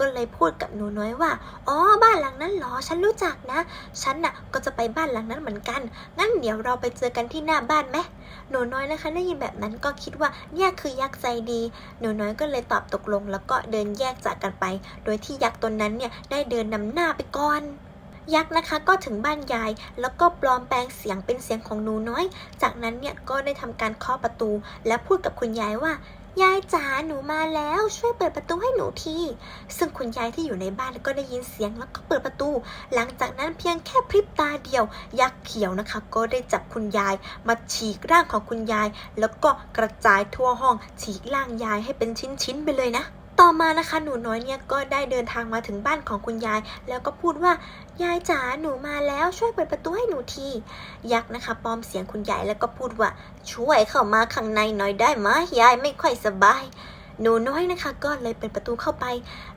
ก็เลยพูดกับหนูน้อยว่า อ๋อ บ้านหลังนั้นหรอ ฉันรู้จักนะ ฉันน่ะก็จะไปบ้านหลังนั้นเหมือนกัน งั้นเดี๋ยวเราไปเจอกันที่หน้าบ้านไหมหนูน้อยนะคะได้ยินแบบนั้นก็คิดว่าเนี่ยคือยักษ์ใจดี หนูน้อยก็เลยตอบตกลง แล้วก็เดินแยกจากกันไป โดยที่ยักษ์ตนนั้นเนี่ยได้เดินนำหน้าไปก่อนยักษ์นะคะก็ถึงบ้านยาย แล้วก็ปลอมแปลงเสียงเป็นเสียงของหนูน้อย จากนั้นเนี่ยก็ได้ทำการเคาะประตู และพูดกับคุณยายว่า ยายจ๋าหนูมาแล้วช่วยเปิดประตูให้หนูทีซึ่งคุณยายที่อยู่ในบ้านก็ได้ยินเสียงแล้วก็เปิดประตู หลังจากนั้นเพียงแค่พริบตาเดียว ยักษ์เขียวนะคะ ก็ได้จับคุณยาย มาฉีกร่างของคุณยาย แล้วก็กระจายทั่วห้องฉีกร่างยายให้เป็นชิ้นๆไปเลยนะ ต่อมานะคะหนูน้อยเนี่ยก็ได้เดินทางมาถึงบ้านของคุณยาย แล้วก็พูดว่ายายจ๋าหนูมาแล้วช่วยเปิดประตูให้หนูทียักษ์นะคะปลอมเสียงคุณยายแล้วก็พูดว่าช่วยเข้ามาข้างในหน่อยได้ไหมยายไม่ค่อยสบาย หนูน้อยนะคะก็เลยเปิดประตูเข้าไปแต่